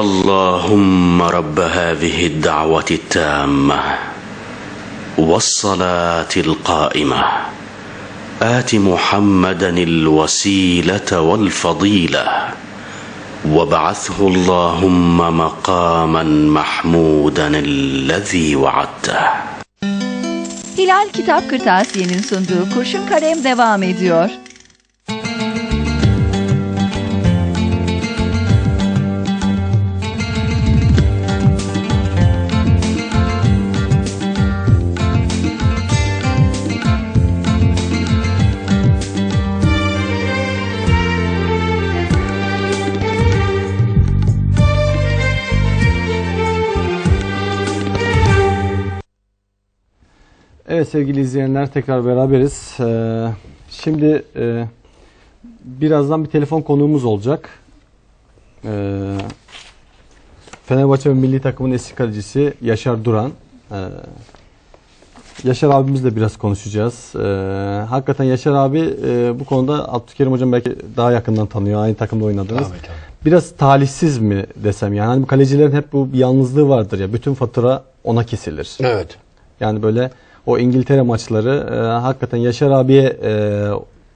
اللهم رب هذه الدعوة التامة والصلاة القائمة. آت محمدا الوسيلة والفضيلة. وابعثه اللهم مقاما محمودا الذي وعدته. Hilal Kitap Kırtasiye'nin sunduğu Kurşun Kalem devam ediyor. Evet sevgili izleyenler tekrar beraberiz. Ee, şimdi e, birazdan bir telefon konuğumuz olacak. Ee, Fenerbahçe ve milli takımın eski kalecisi Yaşar Duran. Ee, Yaşar abimizle biraz konuşacağız. Ee, hakikaten Yaşar abi e, bu konuda Abdülkerim hocam belki daha yakından tanıyor. Aynı takımda oynadınız. Biraz talihsiz mi desem yani. Hani kalecilerin hep bu yalnızlığı vardır ya. Bütün fatura ona kesilir. Evet. Yani böyle o İngiltere maçları e, hakikaten Yaşar abiye e,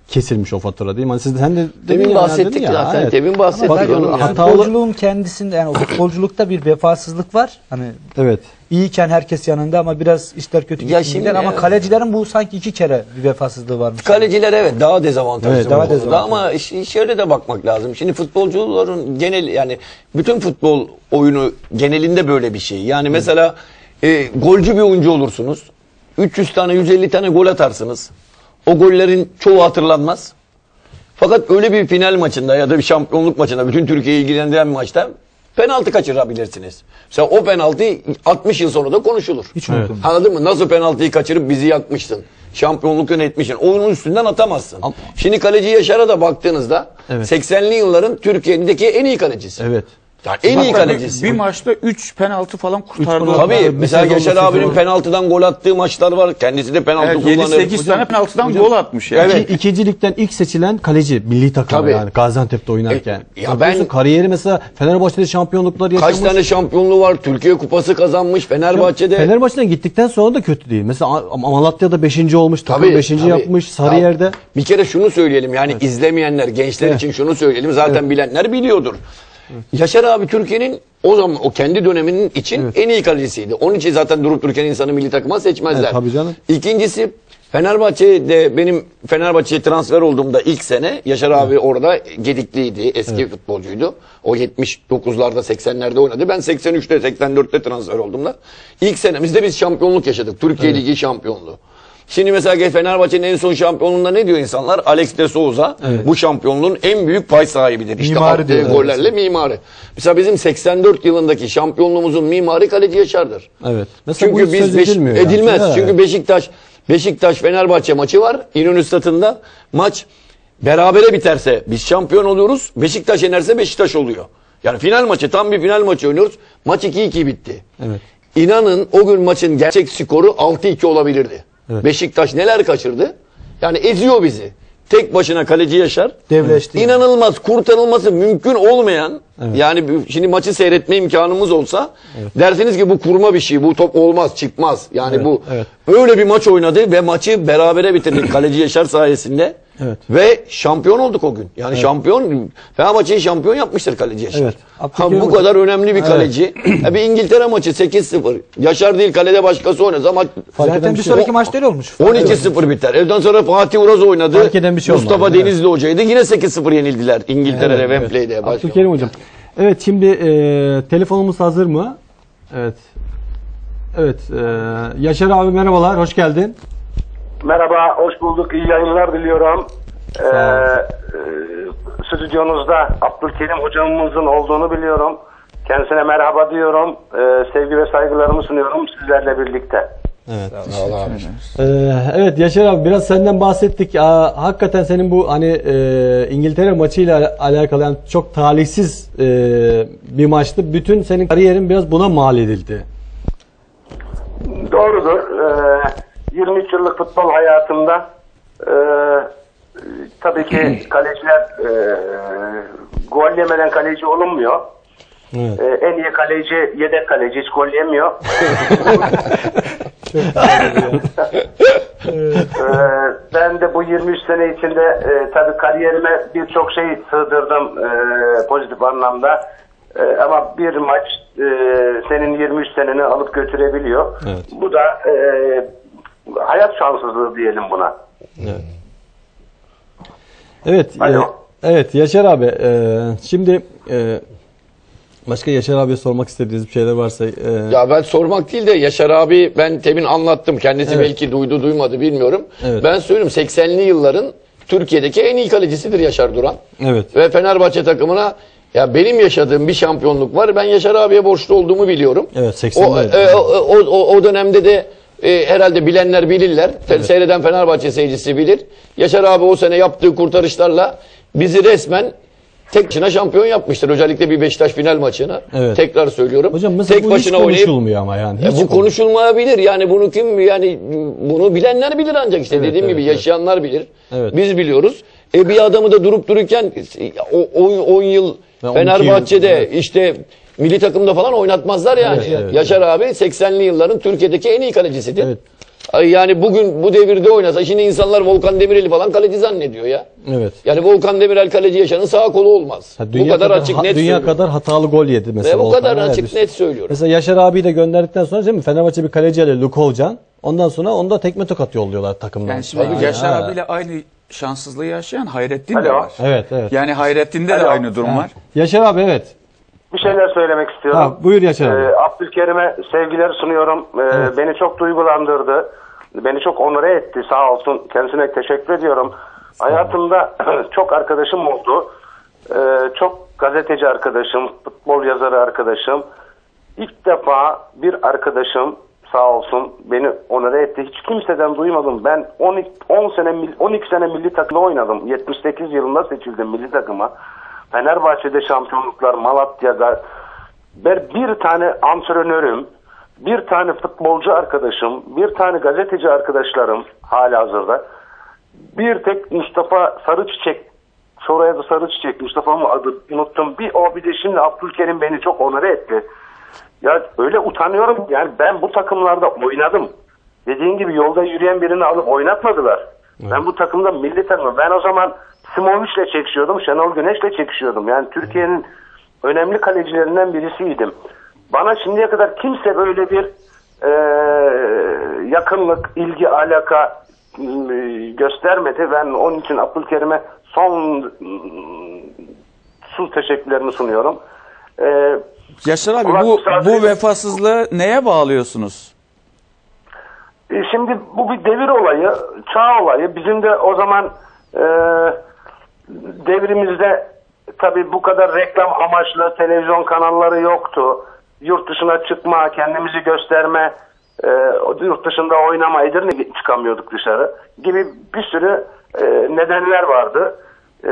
kesilmiş o fatura değil mi? Hani siz sen de Demin ya, bahsettik ya, zaten. evet. Demin bahsettik Bak, onun yani. hata- futbolculuğun kendisinde yani o futbolculukta bir vefasızlık var. Hani Evet. iyiyken herkes yanında ama biraz işler kötü Ya gittiğinde şimdi ama evet. kalecilerin bu sanki iki kere bir vefasızlığı varmış. Kaleciler evet daha dezavantajlı Evet, daha dezavantajlı. ama şöyle de bakmak lazım. Şimdi futbolcuların genel yani bütün futbol oyunu genelinde böyle bir şey. Yani mesela e, golcü bir oyuncu olursunuz. 300 tane 150 tane gol atarsınız. O gollerin çoğu hatırlanmaz. Fakat öyle bir final maçında ya da bir şampiyonluk maçında bütün Türkiye'yi ilgilendiren bir maçta penaltı kaçırabilirsiniz. Mesela o penaltı 60 yıl sonra da konuşulur. Hiç unutulmaz. Anladın mı? Nasıl penaltıyı kaçırıp bizi yakmıştın? Şampiyonluk yönetmişsin. Oyunun üstünden atamazsın. Ama- Şimdi kaleci Yaşar'a da baktığınızda Evet. 80'li yılların Türkiye'deki en iyi kalecisi. Evet. Yani en iyi kalecisi. Bir maçta 3 penaltı falan kurtardı. o. Tabii mesela Yaşar abinin gol. penaltıdan gol attığı maçlar var. Kendisi de penaltı Evet, kullanır. 7-8 tane penaltıdan gol atmış yani. Evet. İki, ikinci ligden ilk seçilen kaleci milli takım Tabii. yani Gaziantep'te oynarken. E, ya ben- kariyeri mesela Fenerbahçe'de şampiyonluklar yaşamış. Kaç tane şampiyonluğu var? Türkiye Kupası kazanmış Fenerbahçe'de. Fenerbahçe'den gittikten sonra da kötü değil. Mesela Malatya'da 5. olmuş, takım Tabii, 5. tabii. yapmış, Sarıyer'de. Ya, bir kere şunu söyleyelim yani izlemeyenler, gençler Evet. için şunu söyleyelim. Zaten bilenler biliyordur. Yaşar abi Türkiye'nin o zaman o kendi döneminin için en iyi kalecisiydi. Onun için zaten durup dururken insanı milli takıma seçmezler. Evet, tabii canım. İkincisi Fenerbahçe'de benim Fenerbahçe'ye transfer olduğumda ilk sene Yaşar abi orada gedikliydi. Eski futbolcuydu. O 79'larda 80'lerde oynadı. Ben 83'te 84'te transfer olduğumda ilk senemizde biz şampiyonluk yaşadık. Türkiye Ligi şampiyonluğu. Şimdi mesela Fenerbahçe'nin en son şampiyonluğunda ne diyor insanlar? Alex de Souza bu şampiyonluğun en büyük pay sahibidir. İşte Mimarı attığı gollerle mimarı. Mesela bizim 84 yılındaki şampiyonluğumuzun mimarı kaleci Yaşar'dır. Evet. Mesela Çünkü biz beş, edilmiyor yani. edilmez. Evet. Çünkü Beşiktaş Beşiktaş Fenerbahçe maçı var. İnönü Stadı'nda maç berabere biterse biz şampiyon oluyoruz. Beşiktaş yenerse Beşiktaş oluyor. Yani final maçı tam bir final maçı oynuyoruz. Maç 2-2 bitti. Evet. İnanın o gün maçın gerçek skoru 6-2 olabilirdi. Evet. Beşiktaş neler kaçırdı? Yani eziyor bizi. Tek başına kaleci Yaşar. Devleşti yani. İnanılmaz kurtarılması mümkün olmayan yani bu- şimdi maçı seyretme imkanımız olsa dersiniz ki bu kurma bir şey bu top olmaz çıkmaz. Yani Evet, bu evet. öyle bir maç oynadı ve maçı berabere bitirdik kaleci Yaşar sayesinde. Evet. Ve şampiyon olduk o gün. Yani şampiyon Fenerbahçe'yi şampiyon yapmıştır kaleci Yaşar. Evet. Ha, bu hocam. kadar önemli bir kaleci. Ha, bir İngiltere maçı 8-0. Yaşar değil kalede başkası oynasa maç Zaten bir şey sonraki yok. maçta öyle olmuş. 12-0 biter. Evden sonra Fatih Uraz oynadı. Fark eden bir şey Mustafa evet. Denizli hocaydı. Yine 8-0 yenildiler İngiltere'de, Evet, Wembley'de. evet. Abdülkerim hocam. Evet şimdi e, telefonumuz hazır mı? Evet. Evet. e, Yaşar abi merhabalar. Hoş geldin. Merhaba, hoş bulduk. İyi yayınlar diliyorum. Ee, e, stüdyonuzda Abdülkerim hocamızın olduğunu biliyorum. Kendisine merhaba diyorum. Ee, sevgi ve saygılarımı sunuyorum sizlerle birlikte. Ee, evet Yaşar abi biraz senden bahsettik. Aa, hakikaten senin bu hani e, İngiltere maçıyla al- alakalı yani çok talihsiz e, bir maçtı. Bütün senin kariyerin biraz buna mal edildi. Doğrudur. Ee, 23 yıllık futbol hayatımda e, tabii ki kaleciler e, gol yemeden kaleci olunmuyor. Evet. Ee, en iyi kaleci yedek kaleci hiç gol yemiyor. Ee, ben de bu 23 sene içinde e, tabii kariyerime birçok şey sığdırdım e, pozitif anlamda. E, ama bir maç e, senin 23 seneni alıp götürebiliyor. Evet. Bu da e, hayat şanssızlığı diyelim buna. Evet. e, Alo. evet Yaşar abi. e, şimdi e, başka Yaşar abiye sormak istediğiniz bir şeyler varsa. e, Ya ben sormak değil de Yaşar abi ben temin anlattım. Kendisi Evet. belki duydu duymadı bilmiyorum. Evet. Ben söyleyeyim 80'li yılların Türkiye'deki en iyi kalecisidir Yaşar Duran. Evet. Ve Fenerbahçe takımına ya benim yaşadığım bir şampiyonluk var. Ben Yaşar abiye borçlu olduğumu biliyorum. Evet, O, 80'lerde. e, o, o, o, o dönemde de e, herhalde bilenler bilirler. Fe- Seyreden Fenerbahçe seyircisi bilir. Yaşar abi o sene yaptığı kurtarışlarla bizi resmen tek başına şampiyon yapmıştır. Özellikle bir Beşiktaş final maçına. Evet. Tekrar söylüyorum. Hocam mesela tek bu hiç konuşulmuyor ama yani. e, Hiç bu konuş- konuşulmayabilir. Yani bunu kim yani bunu bilenler bilir ancak işte Evet, dediğim evet, gibi evet. yaşayanlar bilir. Evet. Biz biliyoruz. E bir adamı da durup dururken o 10 yıl Ve 12 Fenerbahçe'de yıl, evet. işte milli takımda falan oynatmazlar yani. Evet, evet, Yaşar abi 80'li yılların Türkiye'deki en iyi kalecisidir. Evet. Yani bugün bu devirde oynasa şimdi insanlar Volkan Demirel'i falan kaleci zannediyor ya. Evet. Yani Volkan Demirel kaleci yaşanın sağ kolu olmaz. Ha, bu kadar açık ha- net Dünya söylüyorum. kadar hatalı gol yedi mesela. Ve bu Volkan. kadar Evet, açık net söylüyorum. Mesela Yaşar abiyi de gönderdikten sonra değil mi? Fenerbahçe bir kaleciyle Luke Olcan. Ondan sonra onu da tekme tokat yolluyorlar takımdan. Yani şimdi. Yaşar Ha. abiyle aynı şanssızlığı yaşayan Hayrettin de Alo. var. Evet evet. Yani Hayrettin'de de Alo. aynı durum var. Yaşar abi evet. Bir şeyler söylemek istiyorum. Ha, buyur Yaşar abi. Ee, Abdülkerim'e sevgiler sunuyorum. Ee, Evet. Beni çok duygulandırdı. Beni çok onore etti sağ olsun. Kendisine teşekkür ediyorum. Hayatımda çok arkadaşım oldu. Ee, çok gazeteci arkadaşım, futbol yazarı arkadaşım. İlk defa bir arkadaşım sağ olsun beni onore etti. Hiç kimseden duymadım. Ben 12, 10 sene, mil- 12 sene milli takımda oynadım. 78 yılında seçildim milli takıma. Fenerbahçe'de şampiyonluklar, Malatya'da, ben bir tane antrenörüm, bir tane futbolcu arkadaşım, bir tane gazeteci arkadaşlarım hala hazırda. Bir tek Mustafa Sarıçiçek, soyadı Sarıçiçek, Mustafa mı adı unuttum. Bir o bir de şimdi Abdülkerim beni çok onore etti. Ya öyle utanıyorum yani ben bu takımlarda oynadım. Dediğin gibi yolda yürüyen birini alıp oynatmadılar. Ben bu takımda milli takım. Ben o zaman Simoviç'le çekişiyordum, Şenol Güneş'le çekişiyordum. Yani Türkiye'nin önemli kalecilerinden birisiydim. Bana şimdiye kadar kimse böyle bir e, yakınlık, ilgi, alaka e, göstermedi. Ben onun için Abdülkerim'e son su teşekkürlerimi sunuyorum. E, Yaşar abi bu, bu vefasızlığı neye bağlıyorsunuz? E, Şimdi bu bir devir olayı, çağ olayı. Bizim de o zaman e, devrimizde tabii bu kadar reklam amaçlı televizyon kanalları yoktu. Yurt dışına çıkma, kendimizi gösterme, e, yurt dışında oynama, Edirne çıkamıyorduk dışarı gibi bir sürü e, nedenler vardı. E,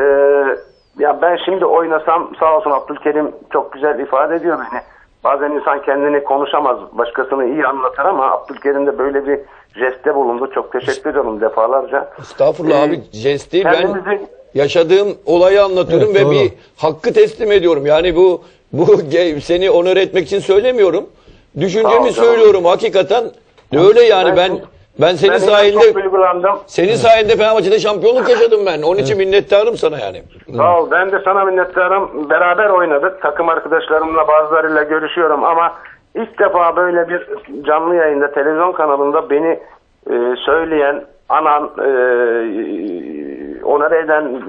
ya ben şimdi oynasam sağ olsun Abdülkerim çok güzel ifade ediyor beni. Bazen insan kendini konuşamaz, başkasını iyi anlatır ama Abdülkerim de böyle bir jestte bulundu. Çok teşekkür ediyorum defalarca. Estağfurullah Ee, abi jest değil. Ben kendimizi- yaşadığım olayı anlatıyorum Evet, ve doğru. bir hakkı teslim ediyorum. Yani bu bu seni onur etmek için söylemiyorum. Ol Düşüncemi canım. söylüyorum hakikaten. Öyle yani ben ben senin ben sayende çok duygulandım. senin sayende Fenerbahçe'de şampiyonluk yaşadım ben. Onun için minnettarım sana yani. Sağ ol. Ben de sana minnettarım. Beraber oynadık. Takım arkadaşlarımla bazılarıyla görüşüyorum ama ilk defa böyle bir canlı yayında televizyon kanalında beni e, söyleyen, anan, e, onore eden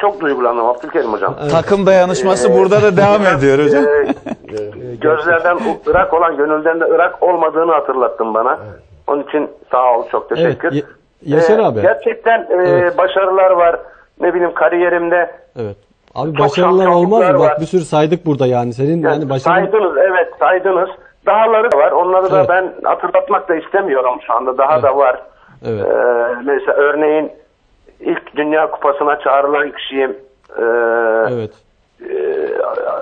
çok duygulandım Abdülkerim hocam. Takım dayanışması burada da devam ediyor hocam. E, gözlerden Irak olan, gönülden de Irak olmadığını hatırlattın bana. Onun için sağ ol, çok teşekkür. Evet, Ye- Yaşar E, abi. Gerçekten e, Evet. başarılar var. Ne bileyim kariyerimde Evet. Abi başarılar olmaz mı? Bak bir sürü saydık burada yani. Senin yani başarın Saydınız evet saydınız. Dahaları da var. Onları da Evet. ben hatırlatmak da istemiyorum şu anda. Daha da var. Evet. Ee, mesela örneğin ilk Dünya Kupası'na çağrılan kişiyim. Ee, Evet. e,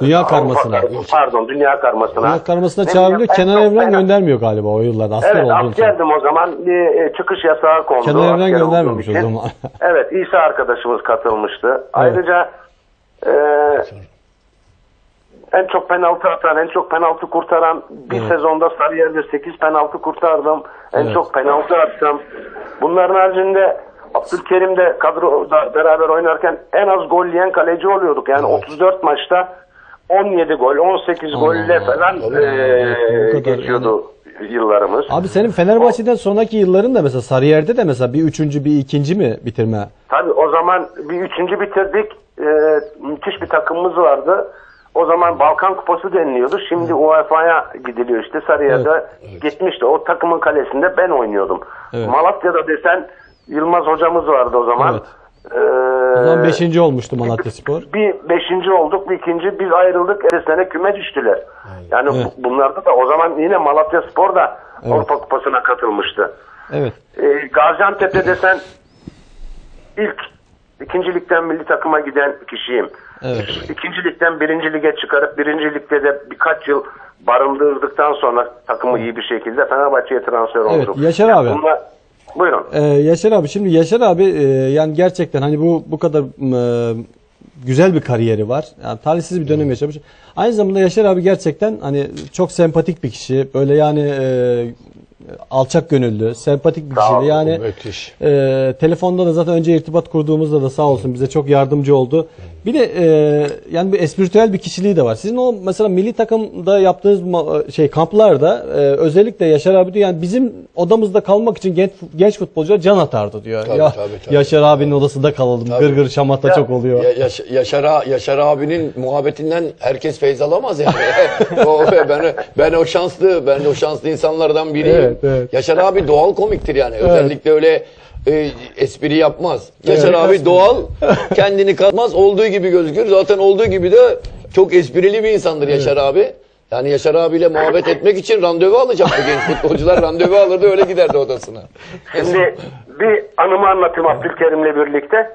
Dünya Avrupa- karmasına. Pardon Dünya Karması'na. Dünya karmasına çağrılıyor. Kenan Evren ben- göndermiyor galiba o yıllarda. Asker Evet askerdim o zaman. Bir e, çıkış yasağı kondu. Kenan Evren göndermemiş o zaman. evet İsa arkadaşımız katılmıştı. Ayrıca e, En çok penaltı atan, en çok penaltı kurtaran. Bir sezonda Sarıyer'de 8 penaltı kurtardım. En Evet. çok penaltı attım. Bunların haricinde Abdülkerim de kadroda beraber oynarken en az gol yiyen kaleci oluyorduk. Yani 34 maçta 17 gol, 18 golle falan Bu kadar geçiyordu yıllarımız. Abi senin Fenerbahçe'den sonraki yılların da mesela Sarıyer'de de mesela bir üçüncü bir ikinci mi bitirme? Tabii o zaman bir üçüncü bitirdik. Ee, müthiş bir takımımız vardı. O zaman Balkan Kupası deniliyordu. Şimdi UEFA'ya gidiliyor işte Sarıyer'de gitmişti. O takımın kalesinde ben oynuyordum. Evet. Malatya'da desen Yılmaz hocamız vardı o zaman. Evet. Ee, O zaman beşinci olmuştu Malatya Spor. bir beşinci olduk, bir ikinci biz ayrıldık. Her sene küme düştüler. Yani Evet. bu- bunlarda da o zaman yine Malatya Spor da Evet. Avrupa Kupası'na katılmıştı. Evet. Ee, Gaziantep'te desen ilk ikinci ligden milli takıma giden kişiyim. Evet. İkinci ligden birinci lige çıkarıp birinci ligde de birkaç yıl barındırdıktan sonra takımı iyi bir şekilde Fenerbahçe'ye transfer Evet, olduk. Yaşar abi. Bunlar, buyurun. Ee, Yaşar abi şimdi Yaşar abi e, yani gerçekten hani bu bu kadar e, güzel bir kariyeri var. Yani talihsiz bir dönem yaşamış. Aynı zamanda Yaşar abi gerçekten hani çok sempatik bir kişi. Böyle yani e, alçak gönüllü, sempatik bir Sağ kişi. olun, Yani müthiş. e, telefonda da zaten önce irtibat kurduğumuzda da sağ olsun bize çok yardımcı oldu. Bir de e, yani bir espritüel bir kişiliği de var. Sizin o mesela milli takımda yaptığınız ma- şey kamplarda e, özellikle Yaşar abi diyor yani bizim odamızda kalmak için genç, genç futbolcular can atardı diyor. Tabii, ya tabii, tabii. Yaşar abinin odasında kalalım. Tabii. Gırgır şamata Ya- çok oluyor. Ya, Yaş- Yaşar, Yaşar abinin muhabbetinden herkes feyz alamaz yani. o, ben, ben o şanslı, ben o şanslı insanlardan biriyim. Evet, evet. Yaşar abi doğal komiktir yani. Özellikle öyle e, espri yapmaz. Yaşar Evet. abi doğal, kendini katmaz, olduğu gibi gözükür. Zaten olduğu gibi de çok esprili bir insandır Yaşar abi. Yani Yaşar abiyle muhabbet etmek için randevu alacaktı genç futbolcular. randevu alırdı öyle giderdi odasına. Şimdi bir anımı anlatayım Abdülkerim'le birlikte.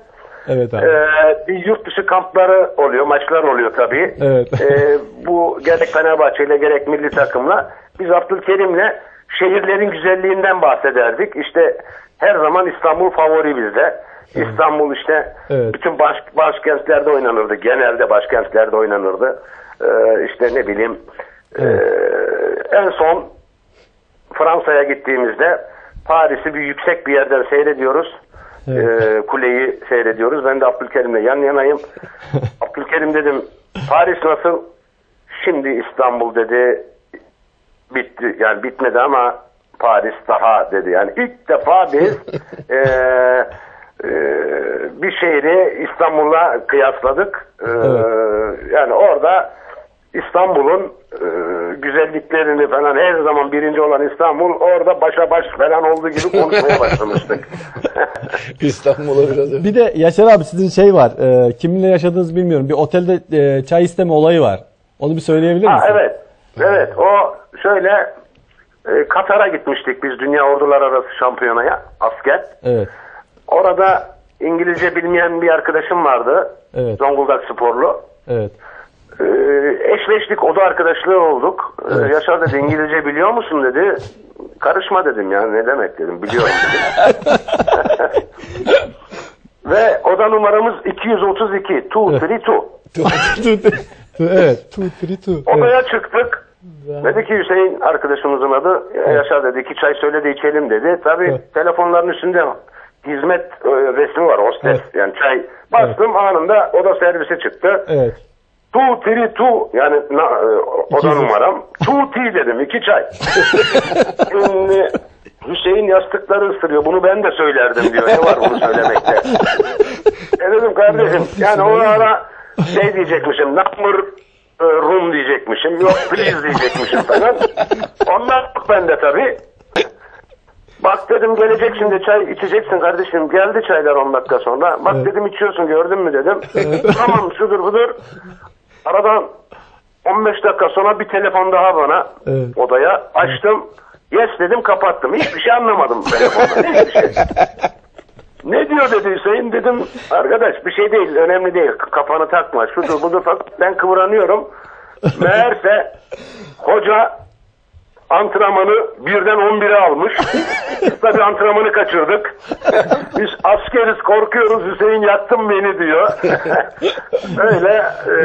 Evet abi. Ee, bir yurt dışı kampları oluyor, maçlar oluyor tabii. Evet. Ee, bu gerek Fenerbahçe ile gerek milli takımla. Biz Abdülkerim'le şehirlerin güzelliğinden bahsederdik. İşte her zaman İstanbul favori bizde. İstanbul işte Evet. bütün baş, başkentlerde oynanırdı. Genelde başkentlerde oynanırdı. Ee, işte ne bileyim ee, en son Fransa'ya gittiğimizde Paris'i bir yüksek bir yerden seyrediyoruz. Ee, kuleyi seyrediyoruz. Ben de Abdülkerim'le yan yanayım. Abdülkerim dedim Paris nasıl? Şimdi İstanbul dedi. Bitti. Yani bitmedi ama Paris daha dedi. Yani ilk defa biz eee, eee, bir şehri İstanbul'la kıyasladık. Eee, Yani orada İstanbul'un eee, güzelliklerini falan her zaman birinci olan İstanbul orada başa baş falan olduğu gibi konuşmaya başlamıştık. İstanbul'a biraz Bir de Yaşar abi sizin şey var. E, kiminle yaşadığınızı bilmiyorum. Bir otelde e, çay isteme olayı var. Onu bir söyleyebilir Ha, misin? evet. Evet. O şöyle e, Katar'a gitmiştik biz Dünya Ordular Arası Şampiyonaya asker. Evet. Orada İngilizce bilmeyen bir arkadaşım vardı. Evet. Zonguldak sporlu. Evet. Ee, eşleştik, oda arkadaşlığı olduk. Ee, Evet. Yaşar dedi İngilizce biliyor musun dedi. Karışma dedim ya ne demek dedim biliyorum dedim. Ve oda numaramız 232 232. evet. Two, three, two. Evet. Odaya çıktık. Dedi ki Hüseyin arkadaşımızın adı Yaşar dedi iki çay söyle de içelim dedi. Tabii Evet. telefonların üstünde hizmet e, resmi var hostes Evet. yani çay. Bastım anında oda servisi çıktı. Evet. Tu tiri tu yani na, e, oda İki- numaram. Tu ti dedim iki çay. Şimdi Hüseyin yastıkları ısırıyor. Bunu ben de söylerdim diyor. Ne var bunu söylemekte? e dedim kardeşim yani o ara şey diyecekmişim. Number e, room diyecekmişim. Yok please diyecekmişim falan. Ondan yok bende tabii. Bak dedim gelecek şimdi çay içeceksin kardeşim. Geldi çaylar 10 dakika sonra. Bak dedim içiyorsun gördün mü dedim. tamam şudur budur. Aradan 15 dakika sonra bir telefon daha bana Evet. odaya açtım. Yes dedim kapattım. Hiçbir şey anlamadım telefonda. Hiçbir şey. Ne diyor dedi Hüseyin? Dedim arkadaş bir şey değil önemli değil. Kafanı takma. Şudur budur falan. ben kıvranıyorum. Meğerse hoca antrenmanı birden 11'e almış. Biz tabii antrenmanı kaçırdık. Biz askeriz korkuyoruz Hüseyin yaktın beni diyor. Öyle e,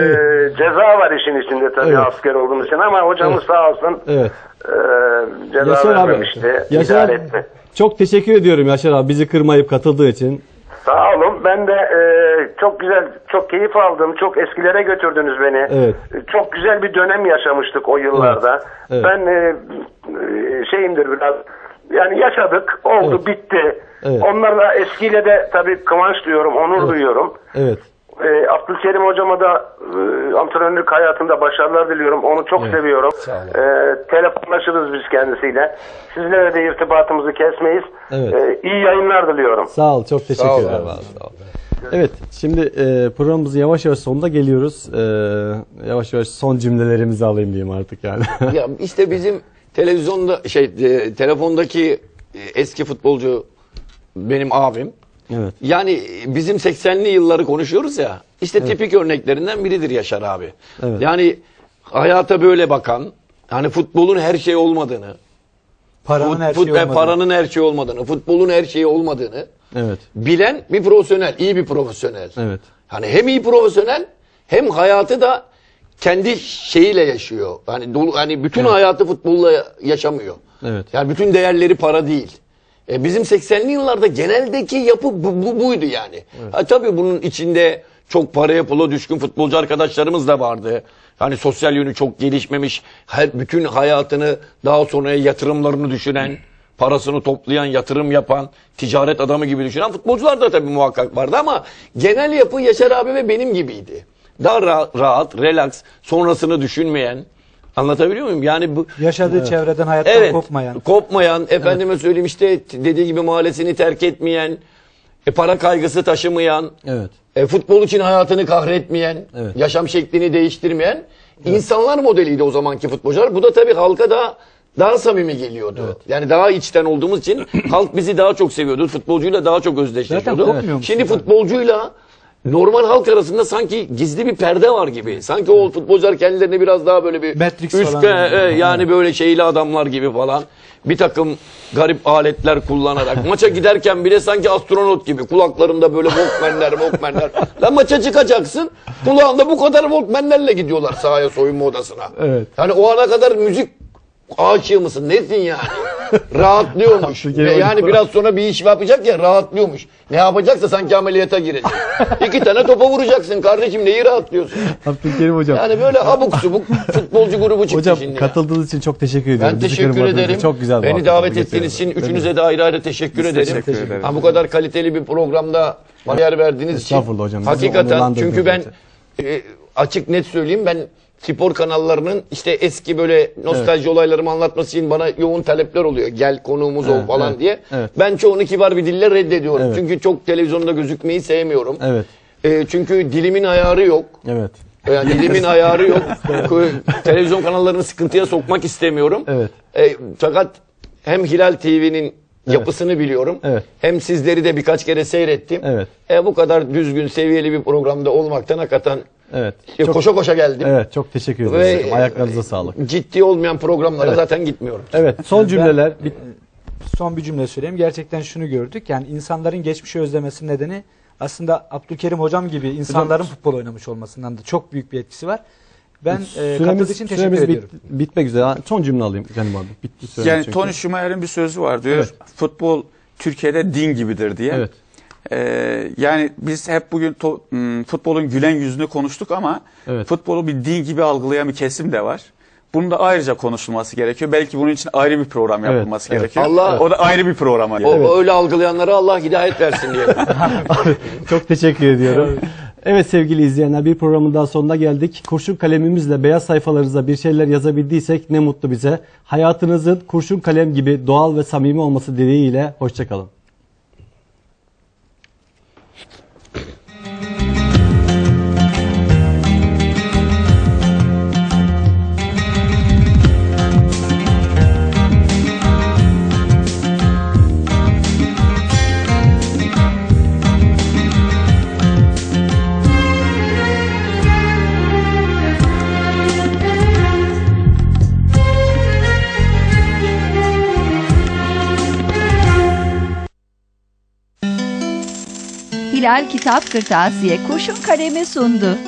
ceza var işin içinde tabii Evet. asker olduğumuz için ama hocamız sağ olsun Evet. e, ceza Yaşar vermemişti. Yaşar abi. etti. Çok teşekkür ediyorum Yaşar abi bizi kırmayıp katıldığı için. Ben de e, çok güzel, çok keyif aldım. Çok eskilere götürdünüz beni. Evet. Çok güzel bir dönem yaşamıştık o yıllarda. Evet, evet. Ben e, e, şeyimdir biraz. Yani yaşadık, oldu, Evet. bitti. Evet. Onlarla eskiyle de tabii kıvanç duyuyorum, onur duyuyorum. Evet. E, Abdülkerim hocama da e, antrenörlük hayatında başarılar diliyorum. Onu çok seviyorum. E, telefonlaşırız biz kendisiyle. Sizlere de irtibatımızı kesmeyiz. Evet. E, iyi yayınlar diliyorum. Sağ ol, çok teşekkür Sağ ol ederim. Evet, şimdi e, programımızın yavaş yavaş sonuna geliyoruz. E, yavaş yavaş son cümlelerimizi alayım diyeyim artık yani. Ya işte bizim televizyonda şey e, telefondaki e, eski futbolcu benim abim. Evet. Yani bizim 80'li yılları konuşuyoruz ya. İşte tipik örneklerinden biridir Yaşar abi. Evet. Yani hayata böyle bakan, hani futbolun her şey olmadığını, Paranın fut- her fut- şeyi e, olmadı. paranın her şey olmadığını, futbolun her şeyi olmadığını Evet. bilen bir profesyonel, iyi bir profesyonel. Evet. Hani hem iyi profesyonel hem hayatı da kendi şeyiyle yaşıyor. Hani dolu hani bütün hayatı futbolla yaşamıyor. Evet. Yani bütün değerleri para değil. E, bizim 80'li yıllarda geneldeki yapı bu, bu- buydu yani. Ha, tabii bunun içinde çok paraya pula düşkün futbolcu arkadaşlarımız da vardı. Hani sosyal yönü çok gelişmemiş. Her bütün hayatını daha sonraya yatırımlarını düşünen, parasını toplayan, yatırım yapan, ticaret adamı gibi düşünen futbolcular da tabii muhakkak vardı ama genel yapı Yaşar abi ve benim gibiydi. Daha ra- rahat, relax, sonrasını düşünmeyen. Anlatabiliyor muyum? Yani bu Yaşadığı çevreden hayattan Evet. kopmayan. Kopmayan, efendime söyleyeyim işte dediği gibi mahallesini terk etmeyen, e, para kaygısı taşımayan, Evet. e, futbol için hayatını kahretmeyen, Evet. yaşam şeklini değiştirmeyen insanlar modeliydi o zamanki futbolcular. Bu da tabii halka daha daha samimi geliyordu. Yani daha içten olduğumuz için halk bizi daha çok seviyordu. Futbolcuyla daha çok özdeşleşiyordu. Zaten musun Şimdi futbolcuyla normal halk arasında sanki gizli bir perde var gibi. Sanki o futbolcular kendilerini biraz daha böyle bir Matrix üst falan e, e, yani böyle şeyli adamlar gibi falan. Bir takım garip aletler kullanarak maça giderken bile sanki astronot gibi kulaklarında böyle walkmanler walkmanler. Lan maça çıkacaksın kulağında bu kadar walkmanlerle gidiyorlar sahaya soyunma odasına. Evet. Yani o ana kadar müzik aşığı mısın nesin yani? Rahatlıyormuş. Ve yani Hocam. biraz sonra bir iş yapacak ya rahatlıyormuş. Ne yapacaksa sanki ameliyata girecek. İki tane topa vuracaksın kardeşim neyi rahatlıyorsun? Abdülkerim hocam. Yani böyle abuk subuk futbolcu grubu çıktı hocam şimdi. ya. katıldığınız için çok teşekkür ediyorum. Ben Bizi teşekkür ederim. Çok güzel Beni davet ettiğiniz için üçünüze de ayrı ayrı teşekkür ederim. teşekkür ederiz. Ha, bu kadar kaliteli bir programda bana yer verdiğiniz için. Estağfurullah hocam, Hakikaten çünkü ben e, açık net söyleyeyim ben spor kanallarının işte eski böyle nostalji olaylarımı anlatması için bana yoğun talepler oluyor. Gel konuğumuz ol Evet, falan evet, diye. evet. Ben çoğunu kibar bir dille reddediyorum. Evet. Çünkü çok televizyonda gözükmeyi sevmiyorum. Evet. E, çünkü dilimin ayarı yok. Evet. Yani dilimin ayarı yok. Televizyon kanallarını sıkıntıya sokmak istemiyorum. Evet. E, fakat hem Hilal TV'nin yapısını biliyorum. Evet. Hem sizleri de birkaç kere seyrettim. Evet. E, bu kadar düzgün, seviyeli bir programda olmaktan hakikaten Evet. e, koşa koşa geldim. Evet, çok teşekkür ederiz. Ve. Ayaklarınıza sağlık. ciddi olmayan programlara Evet. zaten gitmiyorum. Evet, son cümleler. Bir- Son bir cümle söyleyeyim. Gerçekten şunu gördük. Yani insanların geçmişi özlemesinin nedeni aslında Abdülkerim hocam gibi insanların futbol oynamış olmasından da çok büyük bir etkisi var. Ben e, katıldığı için teşekkür süremiz bit- ediyorum. bitmek üzere. Son cümle alayım canım abi. Bitti süremiz Yani çünkü. Tony Schumacher'in bir sözü var diyor. Evet. Futbol Türkiye'de din gibidir diye. Evet. Ee, yani biz hep bugün to- m, futbolun gülen yüzünü konuştuk ama Evet. futbolu bir din gibi algılayan bir kesim de var. Bunun da ayrıca konuşulması gerekiyor. Belki bunun için ayrı bir program Evet, yapılması evet. gerekiyor. Allah- o da ayrı bir program. O, o öyle algılayanlara Allah hidayet versin diye. Çok teşekkür ediyorum. Evet sevgili izleyenler bir programın daha sonuna geldik. Kurşun kalemimizle beyaz sayfalarınıza bir şeyler yazabildiysek ne mutlu bize. Hayatınızın kurşun kalem gibi doğal ve samimi olması dileğiyle hoşçakalın. Hilal Kitap Kırtasiye Kurşun Kalemi sundu.